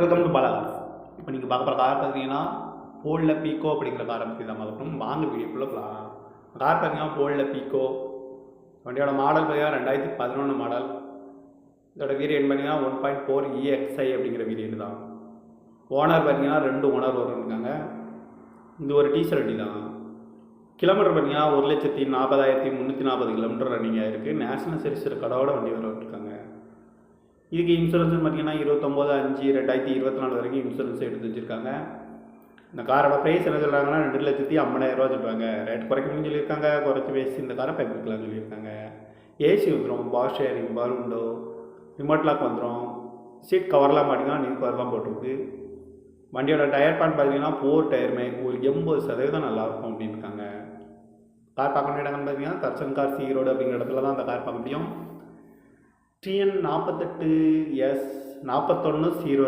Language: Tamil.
Welcome to Bala. இப்போ நீங்கள் பார்க்க போகிற கார் பார்த்தீங்கன்னா போல்டில் பீக்கோ அப்படிங்கிற காரை பற்றி தான் பார்க்க வாங்க வீடியோக்குள்ளே போகலாம் கார் பார்த்தீங்கன்னா போல்டில் பீக்கோ. வண்டியோட மாடல் பார்த்தீங்கன்னா ரெண்டாயிரத்தி பதினொன்று மாடல் இதோட வீரியன் பார்த்தீங்கன்னா ஒன் பாயிண்ட் ஃபோர் இஎக்ஸ்ஐ அப்படிங்கிற வீரியன் தான். ஓனர் பார்த்தீங்கன்னா ரெண்டு ஓனர் இருக்காங்க. இது ஒரு டீசல் வண்டி தான். கிலோமீட்டர் பார்த்தீங்கன்னா ஒரு லட்சத்தி நாற்பதாயிரத்தி முந்நூற்றி நாற்பது கிலோமீட்டர் ரன்னிங் ஆகிருக்கு நேஷனல் சர்வீஸ் கடவோட வண்டி வர விட்டுருக்காங்க. இதுக்கு இன்சூரன்ஸ் பார்த்தீங்கன்னா இருபத்தொம்போது அஞ்சு ரெண்டாயிரத்தி இருபத்தி நாலு வரைக்கும் இன்சூரன்ஸ் எடுத்து வச்சுருக்காங்க. இந்த காரோட ப்ரைஸ் என்ன சொல்கிறாங்கன்னா ரெண்டு லட்சத்தி ஐம்பதாயிரரூவா சொல்லுவாங்க ரேட் குறைக்கணும்னு சொல்லியிருக்காங்க. குறைச்சி பேசி இந்த காரை பயன்படுத்தலாம்னு சொல்லியிருக்காங்க. ஏசி வந்துடும் பாஸ் ஷேரிங் பலூண்டோ ரிமோட் லாக் வந்துடும் சீட் கவர்லாம் மாட்டிங்கன்னா நீ கவர்லாம் போட்டிருக்கு. வண்டியோட டயர் பாயிண்ட் பார்த்தீங்கன்னா ஃபோர் டயருமே ஒரு எண்பது சதவீதம் நல்லாயிருக்கும் அப்படின்னு இருக்காங்க கார் பார்க்க வேண்டிய இடங்கள்னு பார்த்தீங்கன்னா தர்சன் கார் சீரோடு அப்படிங்கிற இடத்துல தான் அந்த கார் பார்க்க முடியும். டிஎன் நாற்பத்தெட்டு எஸ் நாற்பத்தொன்று ஜீரோ